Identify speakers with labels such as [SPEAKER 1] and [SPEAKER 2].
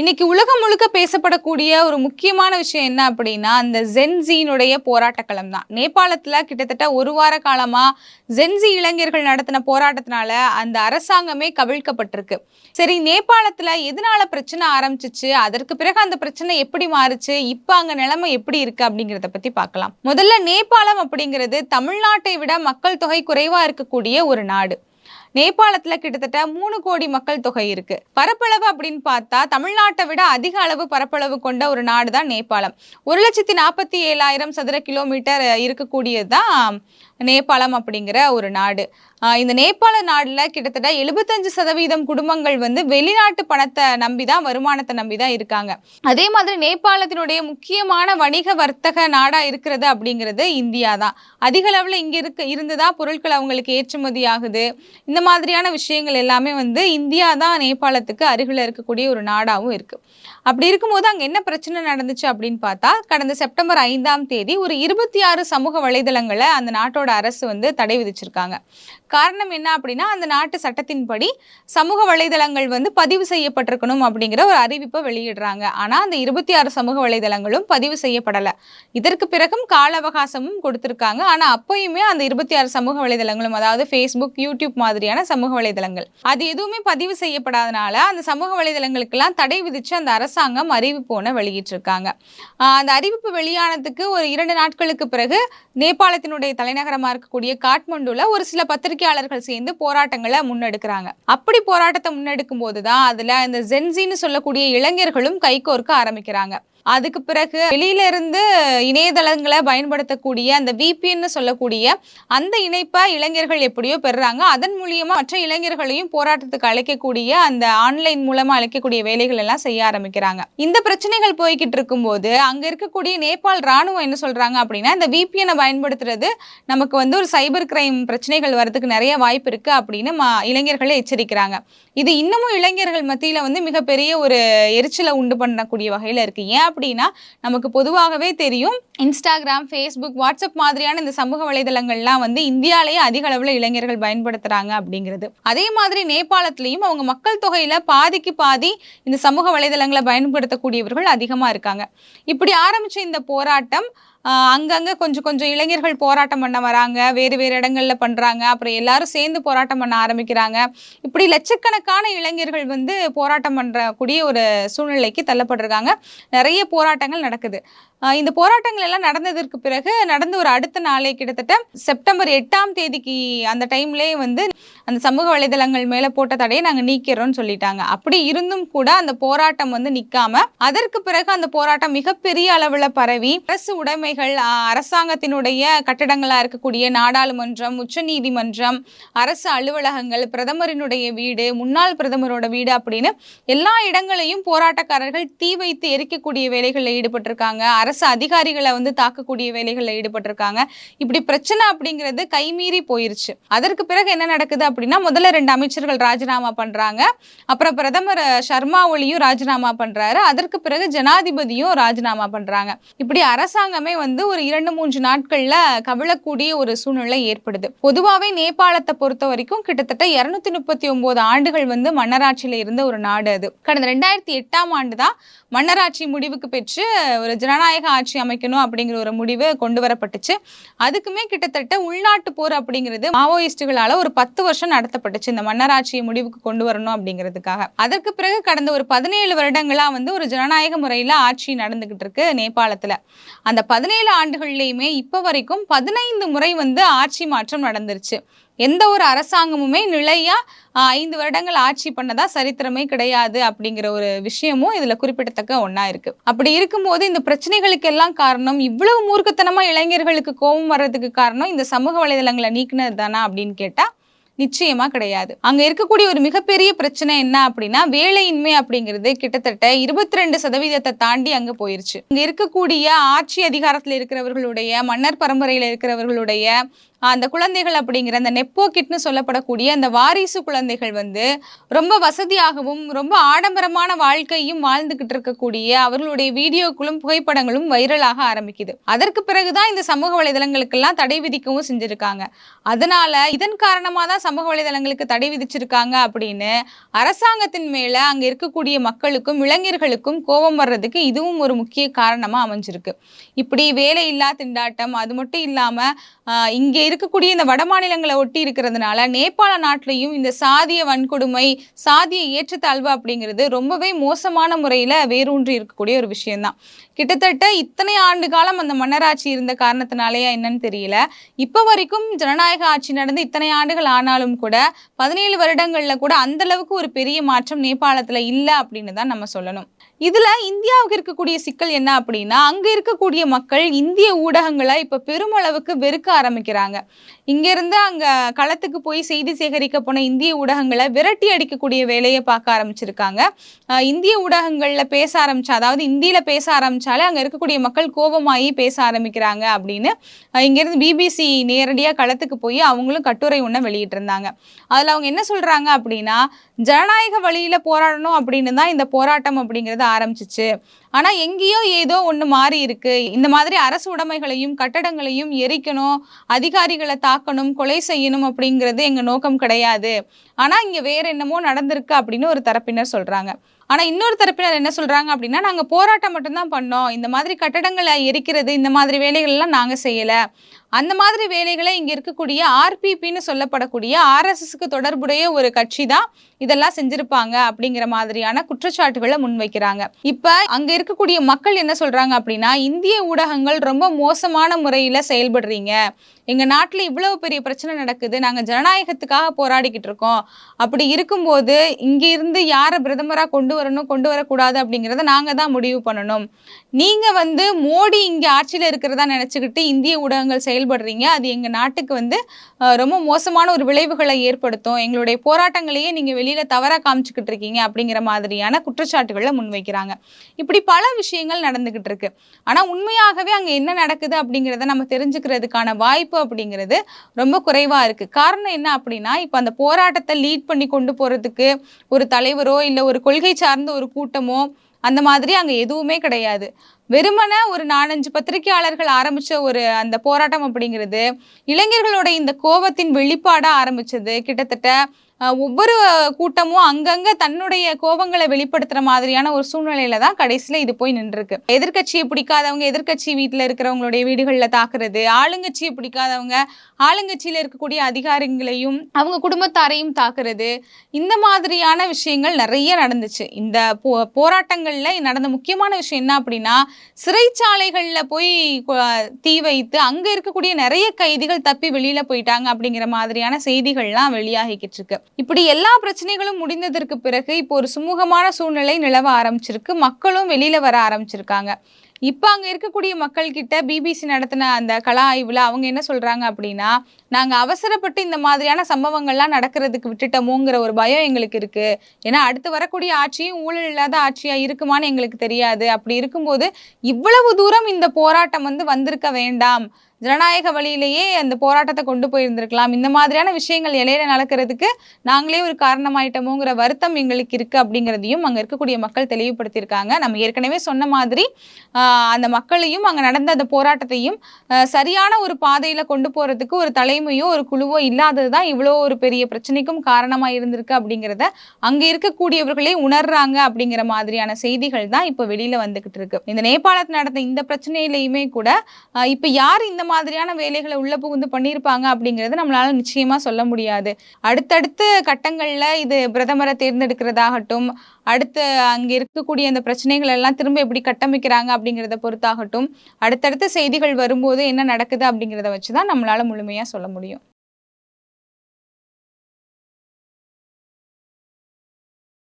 [SPEAKER 1] இன்னைக்கு உலகம் முழுக்க பேசப்படக்கூடிய ஒரு முக்கியமான விஷயம் என்ன அப்படின்னா அந்த ஜென்சியினுடைய போராட்ட களம் தான். நேபாளத்துல கிட்டத்தட்ட ஒரு வார காலமா ஜென்சி இளைஞர்கள் நடத்தின போராட்டத்தினால அந்த அரசாங்கமே கவிழ்க்கப்பட்டிருக்கு. சரி நேபாளத்துல எதனால பிரச்சனை ஆரம்பிச்சிச்சு? அதற்கு பிறகு அந்த பிரச்சனை எப்படி மாறுச்சு? இப்ப அங்க நிலைமை எப்படி இருக்கு அப்படிங்கிறத பத்தி பார்க்கலாம். முதல்ல நேபாளம் அப்படிங்கிறது தமிழ்நாட்டை விட மக்கள் தொகை குறைவா இருக்கக்கூடிய ஒரு நாடு. நேபாளத்துல கிட்டத்தட்ட மூணு கோடி மக்கள் தொகை இருக்கு. பரப்பளவு அப்படின்னு பார்த்தா தமிழ்நாட்டை விட அதிக அளவு பரப்பளவு கொண்ட ஒரு நாடு தான் நேபாளம். ஒரு லட்சத்தி நாற்பத்தி ஏழாயிரம் சதுர கிலோமீட்டர் இருக்கக்கூடியது தான் நேபாளம் அப்படிங்கிற ஒரு நாடு. இந்த நேபாள நாடுல கிட்டத்தட்ட எழுபத்தஞ்சு சதவீதம் குடும்பங்கள் வந்து வெளிநாட்டு பணத்தை நம்பி தான் வருமானத்தை நம்பி தான் இருக்காங்க. அதே மாதிரி நேபாளத்தினுடைய முக்கியமான வணிக வர்த்தக நாடா இருக்கிறது அப்படிங்கிறது இந்தியா தான் அதிக அளவுல இங்க இருக்க இருந்துதான் பொருட்கள் அவங்களுக்கு ஏற்றுமதி ஆகுது. இந்த மாதிரியான விஷயங்கள் எல்லாமே வந்து இந்தியா தான் நேபாளத்துக்கு அருகில் இருக்கக்கூடிய ஒரு நாடாகவும் இருக்குது அப்படி இருக்கும்போது அங்கே என்ன பிரச்சனை நடந்துச்சு அப்படின்னு பார்த்தா கடந்த செப்டம்பர் ஐந்தாம் தேதி ஒரு இருபத்தி ஆறு சமூக வலைதளங்களை அந்த நாட்டோட அரசு வந்து தடை விதிச்சிருக்காங்க. காரணம் என்ன அப்படின்னா அந்த நாட்டு சட்டத்தின்படி சமூக வலைதளங்கள் வந்து பதிவு செய்யப்பட்டிருக்கணும் அப்படிங்கிற ஒரு அறிவிப்பை வெளியிடுறாங்க. ஆனால் அந்த இருபத்தி ஆறு சமூக வலைதளங்களும் பதிவு செய்யப்படலை. இதற்கு பிறகும் கால அவகாசமும் கொடுத்துருக்காங்க. ஆனால் அப்பயுமே அந்த இருபத்தி ஆறு சமூக வலைதளங்களும் அதாவது ஃபேஸ்புக் யூடியூப் மாதிரியான சமூக வலைதளங்கள். அது எதுவுமே பதிவு செய்யப்படாதனால அந்த சமூக வலைதளங்களுக்கெல்லாம் தடை விதிச்சு அந்த அரசாங்கம் அறிவிப்பு ஒன்று வெளியிட்டிருக்காங்க. அந்த அறிவிப்பு வெளியானதுக்கு ஒரு இரண்டு நாட்களுக்கு பிறகு நேபாளத்தினுடைய தலைநகரமாக இருக்கக்கூடிய காட்மண்டுல ஒரு சில பத்திரிகையாளர்கள் சேர்ந்து போராட்டங்களை முன்னெடுக்கிறாங்க. அப்படி போராட்டத்தை முன்னெடுக்கும் போது தான் அதில் இந்த ஜென்சின்னு சொல்லக்கூடிய இளைஞர்களும் கைகோர்க்க ஆரம்பிக்கிறாங்க. அதுக்கு பிறகு வெளியில இருந்து இணையதளங்களை பயன்படுத்தக்கூடிய அந்த விபின்னு சொல்லக்கூடிய அந்த இணைப்பை இளைஞர்கள் எப்படியோ பெறுறாங்க. அதன் மூலியமா மற்ற இளைஞர்களையும் போராட்டத்துக்கு அழைக்கக்கூடிய அந்த ஆன்லைன் மூலமா அழைக்கக்கூடிய வேலைகள் எல்லாம் செய்ய ஆரம்பிக்கிறாங்க. இந்த பிரச்சனைகள் போய்கிட்டு இருக்கும்போது அங்க இருக்கக்கூடிய நேபாள் ராணுவம் என்ன சொல்றாங்க அப்படின்னா இந்த விபிஎனை பயன்படுத்துறது நமக்கு வந்து ஒரு சைபர் கிரைம் பிரச்சனைகள் வரதுக்கு நிறைய வாய்ப்பு இருக்கு அப்படின்னு இளைஞர்களை எச்சரிக்கிறாங்க. இது இன்னமும் இளைஞர்கள் மத்தியில வந்து மிகப்பெரிய ஒரு எரிச்சலை உண்டு பண்ணக்கூடிய வகையில இருக்கு. ஏன் அப்படின்னா நமக்கு பொதுவாகவே தெரியும் இன்ஸ்டாகிராம் ஃபேஸ்புக் வாட்ஸ்அப் மாதிரியான இந்த சமூக வலைதளங்கள்லாம் வந்து இந்தியாலேயே அதிக அளவில் இளைஞர்கள் பயன்படுத்துகிறாங்க அப்படிங்கிறது. அதே மாதிரி நேபாளத்திலையும் அவங்க மக்கள் தொகையில் பாதிக்கு பாதி இந்த சமூக வலைதளங்களை பயன்படுத்தக்கூடியவர்கள் அதிகமாக இருக்காங்க. இப்படி ஆரம்பித்த இந்த போராட்டம் அங்கங்கே கொஞ்சம் கொஞ்சம் இளைஞர்கள் போராட்டம் பண்ண வராங்க. வேறு வேறு இடங்கள்ல பண்ணுறாங்க அப்புறம் எல்லாரும் சேர்ந்து போராட்டம் பண்ண ஆரம்பிக்கிறாங்க. இப்படி லட்சக்கணக்கான இளைஞர்கள் வந்து போராட்டம் பண்ணுறக்கூடிய ஒரு சூழ்நிலைக்கு தள்ளப்பட்டிருக்காங்க. நிறைய போராட்டங்கள் நடக்குது. இந்த போராட்டங்கள் எல்லாம் நடந்ததற்கு பிறகு நடந்து ஒரு அடுத்த நாளே கிட்டத்தட்ட செப்டம்பர் எட்டாம் தேதிக்கு அந்த டைம்லேயே வந்து அந்த சமூக வலைதளங்கள் மேலே போட்ட தடையை நாங்கள் நீக்கிறோம்னு சொல்லிட்டாங்க. அப்படி இருந்தும் கூட அந்த போராட்டம் வந்து நிற்காம அதற்கு பிறகு அந்த போராட்டம் மிகப்பெரிய அளவில் பரவி அரசு உடைமைகள் அரசாங்கத்தினுடைய கட்டடங்களாக இருக்கக்கூடிய நாடாளுமன்றம் உச்சநீதிமன்றம் அரசு அலுவலகங்கள் பிரதமரினுடைய வீடு முன்னாள் பிரதமரோட வீடு அப்படின்னு எல்லா இடங்களையும் போராட்டக்காரர்கள் தீ வைத்து எரிக்கக்கூடிய வேலைகளில் ஈடுபட்டிருக்காங்க. அரசு அதிகாரிகளை வந்து தாக்கக்கூடிய வேலைகளில் ஈடுபட்டிருக்காங்க. இப்படி பிரச்சனை அப்படிங்கிறது கைமீறி போயிருச்சு. அதற்கு பிறகு என்ன நடக்குது அப்படின்னா முதல்ல ரெண்டு அமைச்சர்கள் ராஜினாமா பண்றாங்க. அப்புறம் பிரதமர் சர்மா ஒளியும் ராஜினாமா பண்றாரு. அதற்கு பிறகு ஜனாதிபதியும் ராஜினாமா பண்றாங்க. இப்படி அரசாங்கமே வந்து ஒரு இரண்டு மூன்று நாட்கள்ல கவிழக்கூடிய ஒரு சூழ்நிலை ஏற்படுது. பொதுவாகவே நேபாளத்தை பொறுத்த வரைக்கும் கிட்டத்தட்ட இருநூத்தி முப்பத்தி ஒன்பது ஆண்டுகள் வந்து மன்னராட்சியில இருந்த ஒரு நாடு அது. கடந்த ரெண்டாயிரத்தி எட்டாம் ஆண்டு தான் மன்னராட்சி முடிவுக்கு பெற்று ஒரு ஜனநாயக ஆட்சி அமைக்கணும் அப்படிங்கிற ஒரு முடிவு கொண்டு வரப்பட்டுச்சு. அதுக்குமே கிட்டத்தட்ட உள்நாட்டு போர் அப்படிங்கிறது மாவோயிஸ்டுகளால ஒரு பத்து வருஷம் நடத்தப்பட்டுச்சு. இந்த மன்னராட்சியை முடிவுக்கு கொண்டு வரணும் அப்படிங்கிறதுக்காக. அதற்கு பிறகு கடந்த ஒரு பதினேழு வருடங்களா வந்து ஒரு ஜனநாயக முறையில ஆட்சி நடந்துகிட்டு இருக்கு நேபாளத்துல. அந்த பதினேழு ஆண்டுகள்லயுமே இப்ப வரைக்கும் பதினைந்து முறை வந்து ஆட்சி மாற்றம் நடந்துருச்சு. எந்த ஒரு அரசாங்கமுமே நிலையாக ஐந்து வருடங்கள் ஆட்சி பண்ணதா சரித்திரமே கிடையாது அப்படிங்கிற ஒரு விஷயமும் இதில் குறிப்பிடத்தக்க ஒன்றா இருக்குது அப்படி இருக்கும்போது இந்த பிரச்சனைகளுக்கு எல்லாம் காரணம் இவ்வளவு மூர்க்கத்தனமாக இளைஞர்களுக்கு கோபம் வர்றதுக்கு காரணம் இந்த சமூக வலைதளங்களை நீக்கினது தானா அப்படின்னு கேட்டால் நிச்சயமா கிடையாது. அங்க இருக்கக்கூடிய ஒரு மிகப்பெரிய பிரச்சனை என்ன அப்படின்னா வேலையின்மை அப்படிங்கிறது கிட்டத்தட்ட இருபத்தி ரெண்டு சதவீதத்தை தாண்டி அங்க போயிருச்சு. இங்க இருக்கக்கூடிய ஆட்சி அதிகாரத்துல இருக்கிறவர்களுடைய மன்னர் பரம்பரையில இருக்கிறவர்களுடைய அந்த குழந்தைகள் அப்படிங்கிற அந்த நெப்போக்கிட்னு சொல்லப்படக்கூடிய அந்த வாரிசு குழந்தைகள் வந்து ரொம்ப வசதியாகவும் ரொம்ப ஆடம்பரமான வாழ்க்கையும் வாழ்ந்துகிட்டு இருக்கக்கூடிய அவர்களுடைய வீடியோக்களும் புகைப்படங்களும் வைரலாக ஆரம்பிக்குது. அதற்கு பிறகுதான் இந்த சமூக வலைதளங்களுக்கெல்லாம் தடை விதிக்கவும் செஞ்சிருக்காங்க. அதனால இதன் காரணமாக தான் சமூக வலைதளங்களுக்கு தடை விதிச்சிருக்காங்க அப்படின்னு அரசாங்கத்தின் மேல அங்க இருக்கக்கூடிய மக்களுக்கும் இளைஞர்களுக்கும் கோபம் வர்றதுக்கு இதுவும் ஒரு முக்கிய காரணமா அமைஞ்சிருக்கு. இப்படி வேலையில்லா திண்டாட்டம் அது மட்டும் இல்லாம இங்கே இருக்கக்கூடிய இந்த வட மாநிலங்களை ஒட்டி இருக்கிறதுனால நேபாள நாட்டிலையும் இந்த சாதிய வன்கொடுமை சாதிய ஏற்றத்தாழ்வு அப்படிங்கிறது ரொம்பவே மோசமான முறையில் வேரூன்றி இருக்கக்கூடிய ஒரு விஷயம்தான். கிட்டத்தட்ட இத்தனை ஆண்டு காலம் அந்த மன்னராட்சி இருந்த காரணத்தினாலேயா என்னன்னு தெரியல. இப்போ வரைக்கும் ஜனநாயக ஆட்சி நடந்து இத்தனை ஆண்டுகள் ஆனாலும் கூட பதினேழு வருடங்களில் கூட அந்த அளவுக்கு ஒரு பெரிய மாற்றம் நேபாளத்தில் இல்லை அப்படின்னு தான் நம்ம சொல்லணும். இதுல இந்தியாவுக்கு இருக்கக்கூடிய சிக்கல் என்ன அப்படின்னா அங்க இருக்கக்கூடிய மக்கள் இந்திய ஊடகங்களை இப்ப பெருமளவுக்கு வெறுக்க ஆரம்பிக்கிறாங்க. இங்கிருந்து அங்கே அங்க களத்துக்கு போய் செய்தி சேகரிக்க போன இந்திய ஊடகங்களை விரட்டி அடிக்கக்கூடிய வேலையை பார்க்க ஆரம்பிச்சிருக்காங்க. இந்திய ஊடகங்கள்ல பேச ஆரம்பிச்சா அதாவது இந்தியில பேச ஆரம்பிச்சாலே அங்க இருக்கக்கூடிய மக்கள் கோபமாயி பேச ஆரம்பிக்கிறாங்க அப்படின்னு இங்கேருந்து இங்கிருந்து பிபிசி நேரடியா களத்துக்கு போய் அவங்களும் கட்டுரை ஒன்று வெளியிட்டு இருந்தாங்க அதுல அவங்க என்ன சொல்றாங்க அப்படின்னா ஜனநாயக வழியில போராடணும் அப்படின்னு தான் இந்த போராட்டம் அப்படிங்கிறது ஆரம்பிச்சிச்சு. ஆனா எங்கேயோ ஏதோ ஒண்ணு மாறி இருக்கு. இந்த மாதிரி அரசு உடைமைகளையும் கட்டடங்களையும் எரிக்கணும் அதிகாரிகளை தாக்கணும் கொலை செய்யணும் அப்படிங்கிறது எங்க நோக்கம் கிடையாது. ஆனா இங்க வேற என்னமோ நடந்திருக்கு அப்படின்னு ஒரு தரப்பினர் சொல்றாங்க. ஆனால் இன்னொரு தரப்பினர் என்ன சொல்கிறாங்க அப்படின்னா நாங்கள் போராட்டம் மட்டும்தான் பண்ணோம். இந்த மாதிரி கட்டடங்களை எரிக்கிறது இந்த மாதிரி வேலைகள் எல்லாம் செய்யலை. அந்த மாதிரி வேலைகளை இங்கே இருக்கக்கூடிய ஆர்பிபின்னு சொல்லப்படக்கூடிய ஆர்எஸ்எஸ்க்கு தொடர்புடைய ஒரு கட்சி தான் இதெல்லாம் செஞ்சுருப்பாங்க அப்படிங்கிற மாதிரியான குற்றச்சாட்டுகளை முன்வைக்கிறாங்க. இப்போ அங்கே இருக்கக்கூடிய மக்கள் என்ன சொல்கிறாங்க அப்படின்னா இந்திய ஊடகங்கள் ரொம்ப மோசமான முறையில் செயல்படுறீங்க. எங்கள் நாட்டில் இவ்வளவு பெரிய பிரச்சனை நடக்குது. நாங்கள் ஜனநாயகத்துக்காக போராடிக்கிட்டு இருக்கோம். அப்படி இருக்கும்போது இங்கே இருந்து யாரை பிரதமராக கொண்டு வரணும் கொண்டு வரக்கூடாது அப்படிங்கிறத நாங்கள் தான் முடிவு பண்ணணும். நீங்கள் வந்து மோடி இங்கே ஆட்சியில் இருக்கிறதா நினச்சிக்கிட்டு இந்திய ஊடகங்கள் செயல்படுறீங்க. அது எங்கள் நாட்டுக்கு வந்து ரொம்ப மோசமான ஒரு விளைவுகளை ஏற்படுத்தும். எங்களுடைய போராட்டங்களையே நீங்கள் வெளியில் தவறாக காமிச்சிக்கிட்டு இருக்கீங்க அப்படிங்கிற மாதிரியான குற்றச்சாட்டுகளை முன்வைக்கிறாங்க. இப்படி பல விஷயங்கள் நடந்துக்கிட்டு இருக்கு. ஆனால் உண்மையாகவே அங்கே என்ன நடக்குது அப்படிங்கிறத நம்ம தெரிஞ்சுக்கிறதுக்கான வாய்ப்பு அப்படிங்கிறது ரொம்ப குறைவாக இருக்கு. காரணம் என்ன அப்படின்னா இப்போ அந்த போராட்டத்தை லீட் பண்ணி கொண்டு போகிறதுக்கு ஒரு தலைவரோ இல்லை ஒரு கொள்கை சார்ந்த ஒரு கூட்டமோ அந்த மாதிரி அங்கே எதுவுமே கிடையாது. வெறுமனே ஒரு நாலஞ்சு பத்திரிகையாளர்கள் ஆரம்பித்த ஒரு அந்த போராட்டம் அப்படிங்கிறது இளைஞர்களோட இந்த கோபத்தின் வெளிப்பாடாக ஆரம்பிச்சது கிட்டத்தட்ட ஒவ்வொரு கூட்டமும் அங்கங்க தன்னுடைய கோபங்களை வெளிப்படுத்துற மாதிரியான ஒரு சூழ்நிலையில தான் கடைசியில இது போய் நின்றுருக்கு. எதிர்க்கட்சியை பிடிக்காதவங்க எதிர்க்கட்சி வீட்டில் இருக்கிறவங்களுடைய வீடுகளில் தாக்குறது ஆளுங்கட்சியை பிடிக்காதவங்க ஆளுங்கட்சியில இருக்கக்கூடிய அதிகாரிகளையும் அவங்க குடும்பத்தாரையும் தாக்குறது இந்த மாதிரியான விஷயங்கள் நிறைய நடந்துச்சு. இந்த போ போராட்டங்களில் நடந்த முக்கியமான விஷயம் என்ன அப்படின்னா சிறைச்சாலைகளில் போய் தீ வைத்து அங்கே இருக்கக்கூடிய நிறைய கைதிகள் தப்பி வெளியில் போயிட்டாங்க அப்படிங்கிற மாதிரியான செய்திகள்லாம் வெளியாகிக்கிட்டு இருக்கு. இப்படி எல்லா பிரச்சனைகளும் முடிந்ததற்கு பிறகு இப்போ ஒரு சுமூகமான சூழ்நிலை நிலவ ஆரம்பிச்சிருக்கு. மக்களும் வெளியில வர ஆரம்பிச்சிருக்காங்க. இப்போ அங்கே இருக்கக்கூடிய மக்கள் கிட்ட பிபிசி நடத்தின அந்த கலா ஆய்வில் அவங்க என்ன சொல்றாங்க அப்படின்னா நாங்கள் அவசரப்பட்டு இந்த மாதிரியான சம்பவங்கள்லாம் நடக்கிறதுக்கு விட்டுட்டோமோங்கிற ஒரு பயம் எங்களுக்கு இருக்கு. ஏன்னா அடுத்து வரக்கூடிய ஆட்சியும் ஊழல் இல்லாத ஆட்சியா இருக்குமான்னு எங்களுக்கு தெரியாது. அப்படி இருக்கும்போது இவ்வளவு தூரம் இந்த போராட்டம் வந்து வந்திருக்க வேண்டாம். ஜனநாயக வழியிலேயே அந்த போராட்டத்தை கொண்டு போயிருந்திருக்கலாம். இந்த மாதிரியான விஷயங்கள் இலையில நடக்கிறதுக்கு நாங்களே ஒரு காரணமாயிட்டோமோங்கிற வருத்தம் எங்களுக்கு இருக்கு அப்படிங்கிறதையும் அங்கே இருக்கக்கூடிய மக்கள் தெளிவுபடுத்தியிருக்காங்க. நம்ம ஏற்கனவே சொன்ன மாதிரி அந்த மக்களையும் அங்கே நடந்த அந்த போராட்டத்தையும் சரியான ஒரு பாதையில கொண்டு போறதுக்கு ஒரு தலைமையோ ஒரு குழுவோ இல்லாதது தான் இவ்வளோ ஒரு பெரிய பிரச்சனைக்கும் காரணமாக இருந்திருக்கு அப்படிங்கிறத அங்கே இருக்கக்கூடியவர்களே உணர்றாங்க அப்படிங்கிற மாதிரியான செய்திகள் தான் இப்போ வெளியில வந்துகிட்டு இருக்கு. இந்த நேபாளத்தில் நடந்த இந்த பிரச்சனையிலையுமே கூட இப்போ யார் இந்த மாதிரியான வேலைகளை உள்ள புகுந்து பண்ணியிருப்பாங்க அப்படிங்கிறது நம்மளால நிச்சயமா சொல்ல முடியாது. அடுத்தடுத்த கட்டங்கள்ல இது பிரதமரை தேர்ந்தெடுக்கிறதாகட்டும் அடுத்து அங்க இருக்கக்கூடிய அந்த பிரச்சனைகள் எல்லாம் திரும்ப எப்படி கட்டமைக்கிறாங்க அப்படிங்கிறத பொறுத்தாகட்டும் அடுத்தடுத்த செய்திகள் வரும்போது என்ன நடக்குது அப்படிங்கிறத வச்சுதான் நம்மளால முழுமையா சொல்ல முடியும்.